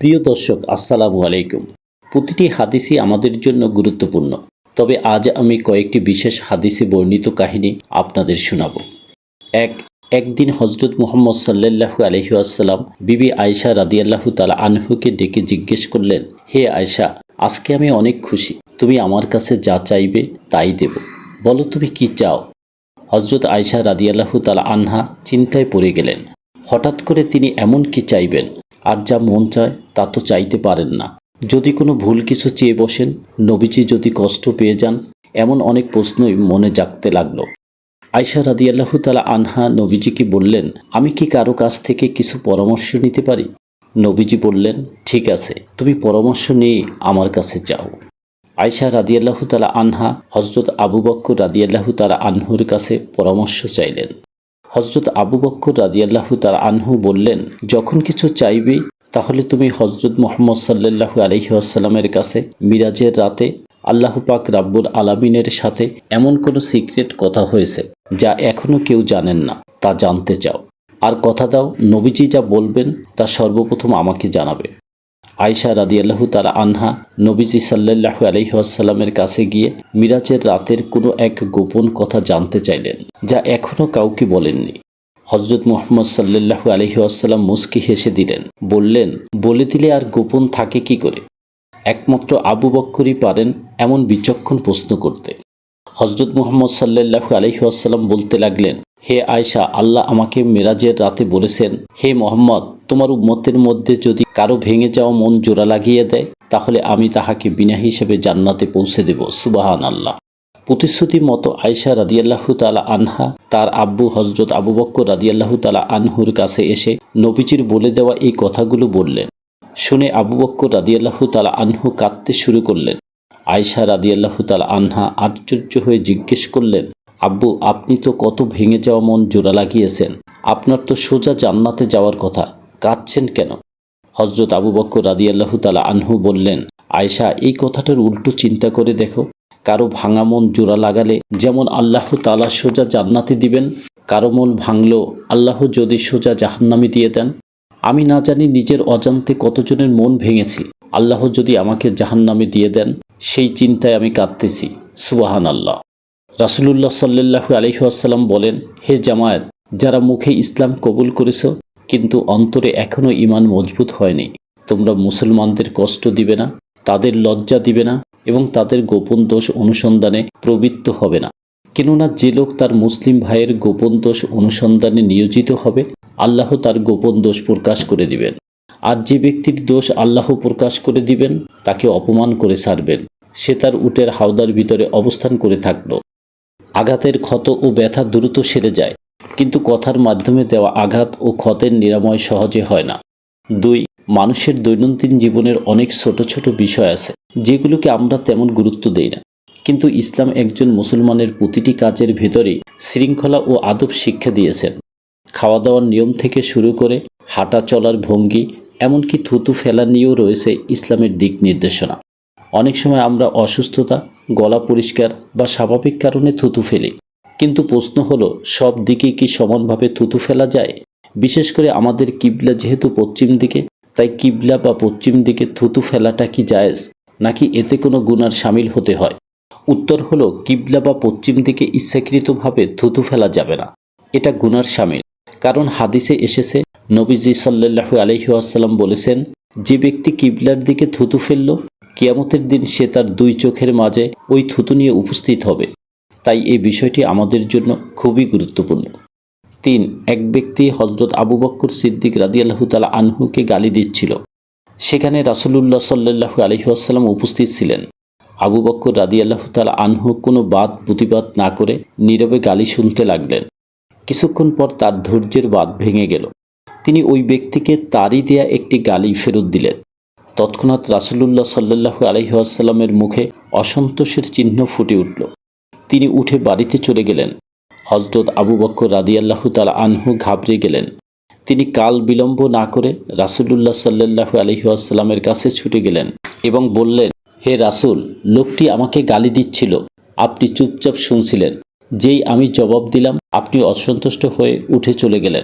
প্রিয় দর্শক, আসসালামু আলাইকুম। প্রতিটি হাদিসই আমাদের জন্য গুরুত্বপূর্ণ। তবে আজ আমি কয়েকটি বিশেষ হাদিসে বর্ণিত কাহিনী আপনাদের শোনাব। এক, একদিন হজরত মুহম্মদ সাল্লাল্লাহু আলহি আসসালাম বিবি আয়সা রাদিয়াল্লাহু তালা আনহুকে ডেকে জিজ্ঞেস করলেন, হে আয়সা আজকে আমি অনেক খুশি। তুমি আমার কাছে যা চাইবে তাই দেব। বলো তুমি কি চাও? হজরত আয়সা রাদিয়াল্লাহু তালা আনহা চিন্তায় পড়ে গেলেন। হঠাৎ করে তিনি এমন কি চাইবেন? আর যা মন চায় তা তো চাইতে পারেন না। যদি কোনো ভুল কিছু চেয়ে বসেন, নবীজি যদি কষ্ট পেয়ে যান, এমন অনেক প্রশ্নই মনে জাগতে লাগল। আয়সা রাদিয়াল্লাহু তালা আনহা নবীজিকে বললেন, আমি কি কারও কাছ থেকে কিছু পরামর্শ নিতে পারি? নবীজি বললেন, ঠিক আছে, তুমি পরামর্শ নিয়ে আমার কাছে যাও। আয়সা রাদিয়াল্লাহু তালা আনহা হজরত আবু বক্কর রাদিয়াল্লাহু তালা আনহুর কাছে পরামর্শ চাইলেন। হজরত আবু বক্কর রাদিয়াল্লাহু তার আনহু বললেন, যখন কিছু চাইবে, তাহলে তুমি হজরত মোহাম্মদ সাল্লাল্লাহু আলহি কাছে মিরাজের রাতে আল্লাহ পাক রাব্বুল আলামিনের সাথে এমন কোনো সিক্রেট কথা হয়েছে, যা এখনও কেউ জানেন না, তা জানতে চাও। আর কথা দাও, নবীজি যা বলবেন, তা সর্বপ্রথম আমাকে জানাবে। আয়সা রাদিয়াল্লাহু তালা আনহা নবীজি সাল্লাল্লাহু আলহি আসাল্লামের কাছে গিয়ে মিরাজের রাতের কোনো এক গোপন কথা জানতে চাইলেন, যা এখনও কাউকে বলেননি। হজরত মোহাম্মদ সাল্লাল্লাহু আলহি আসাল্লাম মুস্কি হেসে দিলেন, বললেন, বলে দিলে আর গোপন থাকে কি করে? একমাত্র আবু বক্করই পারেন এমন বিচক্ষণ প্রশ্ন করতে। হজরত মোহাম্মদ সাল্লাল্লাহু আলহি আসাল্লাম বলতে লাগলেন হে আয়সা আল্লাহ আমাকে মেরাজের রাতে বলেছেন, হে মোহাম্মদ, তোমার উম্মতের মধ্যে যদি কারও ভেঙে যাওয়া মন জোড়া লাগিয়ে দেয়, তাহলে আমি তাহাকে বিনা হিসেবে জান্নাতে পৌঁছে দেব। সুবাহান আল্লাহ প্রতিশ্রুতি মতো আয়সা রাদিয়াল্লাহু তালা আনহা, তার আব্বু হজরত আবু বক্কর রাদিয়াল্লাহু তালা আনহুর কাছে এসে নবীজির বলে দেওয়া এই কথাগুলো বললেন। শুনে আবু বক্কর রাদিয়াল্লাহু তালা আনহু কাঁদতে শুরু করলেন। আয়সা রাদিয়াল্লাহু তালা আনহা আশ্চর্য হয়ে জিজ্ঞেস করলেন আব্বু, আপনি তো কত ভেঙে যাওয়া মন জোড়া লাগিয়েছেন। আপনার তো সোজা জান্নাতে যাওয়ার কথা। কাঁদছেন কেন? হজরত আবু বক্কর রাদিয়াল্লাহু তালা আনহু বললেন আয়সা এই কথাটার উল্টো চিন্তা করে দেখো। কারও ভাঙা মন জোড়া লাগালে যেমন আল্লাহ তালা সোজা জান্নাতে দিবেন, কারও মন ভাঙলো আল্লাহ যদি সোজা জাহান্নামে দিয়ে দেন। আমি না জানি নিজের অজান্তে কতজনের মন ভেঙেছি। আল্লাহ যদি আমাকে জাহান্নামে দিয়ে দেন, সেই চিন্তায় আমি কাঁদতেছি। সুবাহান আল্লাহ রাসুলুল্লাহ সাল্লাহু আলহিহাসাল্লাম বলেন, হে জামায়াত, যারা মুখে ইসলাম কবুল করেছ, কিন্তু অন্তরে এখনও ইমান মজবুত হয়নি। তোমরা মুসলমানদের কষ্ট দিবে না, তাদের লজ্জা দিবে না এবং তাদের গোপন দোষ অনুসন্ধানে প্রবৃত্ত হবে না। কেননা যে লোক তার মুসলিম ভাইয়ের গোপন দোষ অনুসন্ধানে নিয়োজিত হবে, আল্লাহ তার গোপন দোষ প্রকাশ করে দিবেন। আর যে ব্যক্তির দোষ আল্লাহ প্রকাশ করে দিবেন, তাকে অপমান করে ছাড়বেন। সে তার উটের হাওদার ভিতরে অবস্থান করে থাকল। আঘাতের ক্ষত ও ব্যথা দ্রুত সেরে যায়, কিন্তু কথার মাধ্যমে দেওয়া আঘাত ও ক্ষতের নিরাময় সহজে হয় না। দুই, মানুষের দৈনন্দিন জীবনের অনেক ছোট ছোট বিষয় আছে, যেগুলোকে আমরা তেমন গুরুত্ব দেই না। কিন্তু ইসলাম একজন মুসলমানের প্রতিটি কাজের ভেতরেই শৃঙ্খলা ও আদব শিক্ষা দিয়েছেন। খাওয়া দাওয়ার নিয়ম থেকে শুরু করে হাঁটা চলার ভঙ্গি, এমনকি থুতু ফেলা নিয়েও রয়েছে ইসলামের দিক নির্দেশনা। অনেক সময় আমরা অসুস্থতা, গলা পরিষ্কার বা স্বাভাবিক কারণে থুতু ফেলি। কিন্তু প্রশ্ন হলো, সব দিকে কি সমানভাবে থুতু ফেলা যায়? বিশেষ করে আমাদের কিবলা যেহেতু পশ্চিম দিকে, তাই কিবলা বা পশ্চিম দিকে থুতু ফেলাটা কি জায়েজ? নাকি এতে কোনো গুনার সামিল হতে হয়? উত্তর হলো, কিবলা বা পশ্চিম দিকে ইচ্ছাকৃতভাবে থুতু ফেলা যাবে না। এটা গুনার সামিল। কারণ হাদিসে এসেছে, নবীজি সাল্লাহু আলহিহাসাল্লাম বলেছেন, যে ব্যক্তি কিবলার দিকে থুতু ফেলল কিয়ামতের দিন সে তার দুই চোখের মাঝে ওই থুতু নিয়ে উপস্থিত হবে। তাই এই বিষয়টি আমাদের জন্য খুবই গুরুত্বপূর্ণ। তিন, এক ব্যক্তি হজরত আবু বক্কর সিদ্দিক রাদিয়াল্লাহু তালা আনহুকে গালি দিচ্ছিল। সেখানে রাসুলুল্লাহ সাল্লাহু আলহিহাসাল্লাম উপস্থিত ছিলেন। আবু বক্কর রাদিয়াল্লাহু তালা আনহু কোনো বাদ প্রতিবাদ না করে নীরবে গালি শুনতে লাগলেন। কিছুক্ষণ পর তার ধৈর্যের বাদ ভেঙে গেল। তিনি ওই ব্যক্তিকে তারই দেয়া একটি গালি ফেরত দিলেন। তৎক্ষণাৎ রাসুলুল্লাহ সাল্লাহু আলহিহাসাল্লামের মুখে অসন্তোষের চিহ্ন ফুটে উঠল। তিনি উঠে বাড়িতে চলে গেলেন। হজরত আবু বক্কর রাদিয়াল্লাহু তালা আনহু ঘাবড়ে গেলেন। তিনি কাল বিলম্ব না করে রাসুলুল্লাহ সাল্লাহু আলহিহাসাল্লামের কাছে ছুটে গেলেন এবং বললেন, হে রাসুল, লোকটি আমাকে গালি দিচ্ছিল। আপনি চুপচাপ শুনছিলেন। যেই আমি জবাব দিলাম, আপনি অসন্তুষ্ট হয়ে উঠে চলে গেলেন।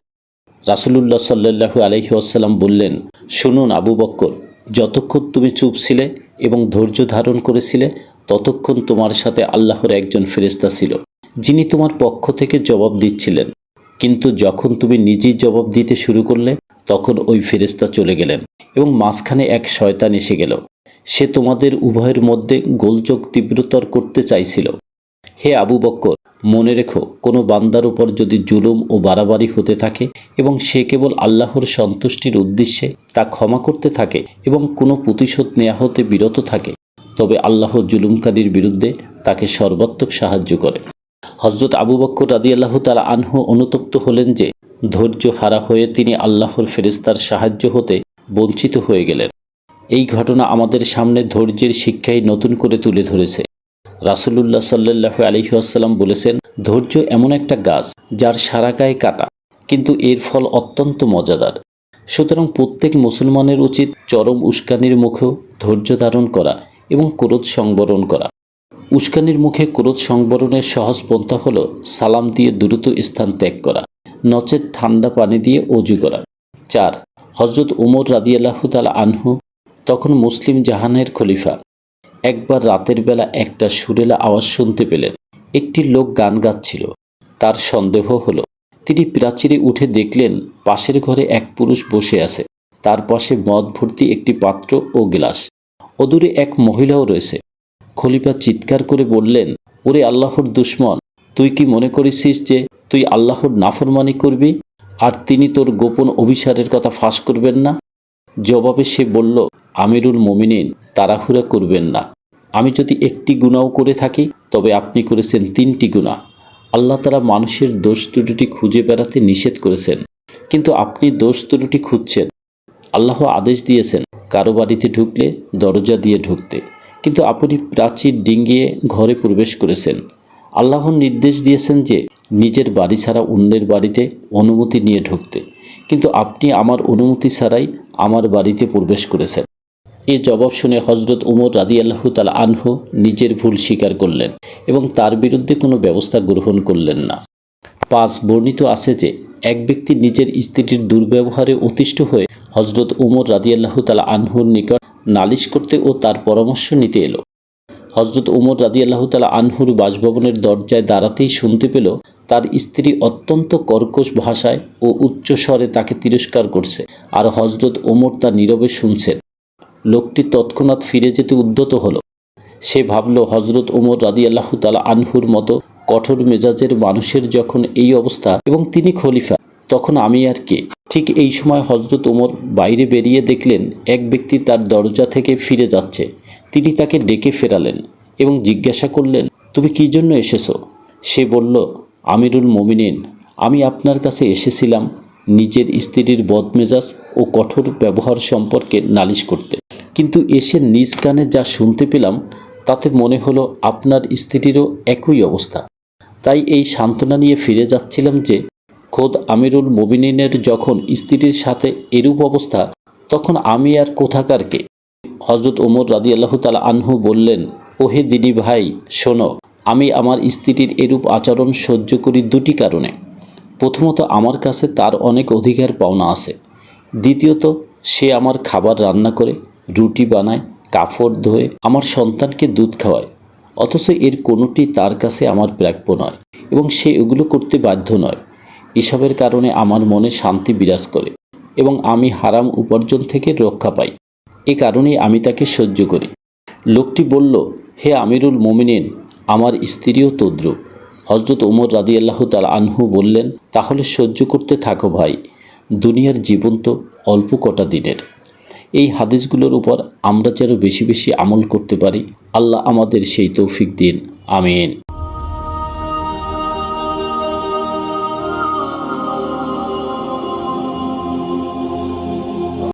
রাসুলুল্লাহ সাল্লাহু আলহি আসাল্লাম বললেন, শুনুন আবু বক্কর যতক্ষণ তুমি চুপ ছিলে এবং ধৈর্য ধারণ করেছিলে, ততক্ষণ তোমার সাথে আল্লাহর একজন ফেরেস্তা ছিল, যিনি তোমার পক্ষ থেকে জবাব দিচ্ছিলেন। কিন্তু যখন তুমি নিজেই জবাব দিতে শুরু করলে, তখন ওই ফেরেস্তা চলে গেলেন এবং মাঝখানে এক শয়তান এসে গেল। সে তোমাদের উভয়ের মধ্যে গোলযোগ তীব্রতর করতে চাইছিল। হে আবু বক্কর মনে রেখো, কোনো বান্দার উপর যদি জুলুম ও বাড়াবাড়ি হতে থাকে এবং সে কেবল আল্লাহর সন্তুষ্টির উদ্দেশ্যে তা ক্ষমা করতে থাকে এবং কোনো প্রতিশোধ নেওয়া হতে বিরত থাকে, তবে আল্লাহ জুলুমকারীর বিরুদ্ধে তাকে সর্বাত্মক সাহায্য করে। হজরত আবু বক্কর রাদি আল্লাহ তালা আনহু অনুতপ্ত হলেন যে, ধৈর্য হারা হয়ে তিনি আল্লাহর ফেরেস্তার সাহায্য হতে বঞ্চিত হয়ে গেলেন। এই ঘটনা আমাদের সামনে ধৈর্যের শিক্ষাই নতুন করে তুলে ধরেছে। রাসুলুল্লাহ সাল্লাহ আলহিহাসাল্লাম বলেছেন, ধৈর্য এমন একটা গাছ যার সারা গায়ে কাটা, কিন্তু এর ফল অত্যন্ত মজাদার। সুতরাং প্রত্যেক মুসলমানের উচিত চরম উস্কানির মুখেও ধৈর্য ধারণ করা এবং ক্রোধ সংবরণ করা। উস্কানির মুখে ক্রোধ সংবরণের সহজ পন্থা হল সালাম দিয়ে দ্রুত স্থান ত্যাগ করা, নচেত ঠান্ডা পানি দিয়ে অজু করা। চার হজরত উমর রাদিয়াল্লাহ তালা আনহু তখন মুসলিম জাহানের খলিফা। একবার রাতের বেলা একটা সুরেলা আওয়াজ শুনতে পেলেন। একটি লোক গান গাচ্ছিল। তার সন্দেহ হলো, তিনি প্রাচীরে উঠে দেখলেন পাশের ঘরে এক পুরুষ বসে আছে। তার পাশে মদ ভর্তি একটি পাত্র ও গ্লাস। অদূরে এক মহিলাও রয়েছে। খলিফা চিৎকার করে বললেন, ওরে আল্লাহর দুশ্মন, তুই কি মনে করেছিস যে তুই আল্লাহর নাফরমানি করবি? আর তিনি তোর গোপন অভিসারের কথা ফাঁস করবেন না? জবাবে সে বলল, আমিরুল মমিনিন, তাড়াহুড়া করবেন না। আমি যদি একটি গুণাও করে থাকি, তবে আপনি করেছেন তিনটি গুণা। আল্লাহ তারা মানুষের দোষ ত্রুটি খুঁজে বেড়াতে নিষেধ করেছেন, কিন্তু আপনি দোষ ত্রুটি খুঁজছেন। আল্লাহ আদেশ দিয়েছেন, কারও বাড়িতে ঢুকলে দরজা দিয়ে ঢুকতে। কিন্তু আপনি প্রাচীর ডিঙ্গিয়ে ঘরে প্রবেশ করেছেন। আল্লাহর নির্দেশ দিয়েছেন যে, নিজের বাড়ি ছাড়া অন্যের বাড়িতে অনুমতি নিয়ে ঢুকতে। কিন্তু আপনি আমার অনুমতি ছাড়াই আমার বাড়িতে প্রবেশ করেছেন। এ জবাব শুনে হজরত উমর রাদি আল্লাহ তাল আনহু নিজের ভুল স্বীকার করলেন এবং তার বিরুদ্ধে কোনো ব্যবস্থা গ্রহণ করলেন না। পাঁচ, বর্ণিত আছে যে এক ব্যক্তি নিজের স্ত্রীর দুর্ব্যবহারে অতিষ্ঠ হয়ে হজরত উমর রাদি আল্লাহ তাল আনহুর নিকট নালিশ করতে ও তার পরামর্শ নিতে এলো। হজরত উমর রাদি আল্লাহ তালা আনহুর বাসভবনের দরজায় দাঁড়াতেই শুনতে পেল তার স্ত্রী অত্যন্ত কর্কশ ভাষায় ও উচ্চ স্বরে তাকে তিরস্কার করছে। আর হজরত ওমর তা নীরবে শুনছেন। লোকটি তৎক্ষণাৎ ফিরে যেতে উদ্যত হলো। সে ভাবল হজরত ওমর রাদি আল্লাহ তালা আনহুর মতো কঠোর মেজাজের মানুষের যখন এই অবস্থা এবং তিনি খলিফা, তখন আমি আর কে? ঠিক এই সময় হজরত ওমর বাইরে বেরিয়ে দেখলেন, এক ব্যক্তি তার দরজা থেকে ফিরে যাচ্ছে। তিনি তাকে ডেকে ফেরালেন এবং জিজ্ঞাসা করলেন, তুমি কী জন্য এসেছ? সে বলল, আমিরুল মমিনিন, আমি আপনার কাছে এসেছিলাম নিজের স্ত্রীর বদমেজাজ ও কঠোর ব্যবহার সম্পর্কে নালিশ করতে। কিন্তু এসে নিজ কানে যা শুনতে পেলাম, তাতে মনে হলো আপনার স্ত্রীরও একই অবস্থা। তাই এই সান্ত্বনা নিয়ে ফিরে যাচ্ছিলাম যে, খোদ আমিরুল মবিনিনের যখন স্ত্রীর সাথে এরূপ অবস্থা, তখন আমি আর কোথাকারকে হজরত ওমর রাদি আল্লাহ তালা আনহু বললেন, ওহে দিদি ভাই, শোনো, আমি আমার স্ত্রীর এরূপ আচরণ সহ্য করি দুটি কারণে। প্রথমত, আমার কাছে তার অনেক অধিকার পাওনা আছে। দ্বিতীয়ত, সে আমার খাবার রান্না করে রুটি বানায়, কাপড় ধোয়ে, আমার সন্তানকে দুধ খাওয়ায়। অথচ এর কোনোটি তার কাছে আমার প্রাপ্য নয় এবং সে এগুলো করতে বাধ্য নয়। এসবের কারণে আমার মনে শান্তি বিরাজ করে এবং আমি হারাম উপার্জন থেকে রক্ষা পাই। এ কারণেই আমি তাকে সহ্য করি। লোকটি বলল, হে আমিরুল মোমিনিন, আমার স্ত্রীও তদ্রুপ। হজরত ওমর রাদি আল্লাহ তাল আনহু বললেন, তাহলে সহ্য করতে থাকো ভাই। দুনিয়ার জীবন তো অল্প কটা দিনের। এই হাদিসগুলোর উপর আমরা যেন বেশি বেশি আমল করতে পারি। আল্লাহ আমাদের সেই তৌফিক দিন। আমিন।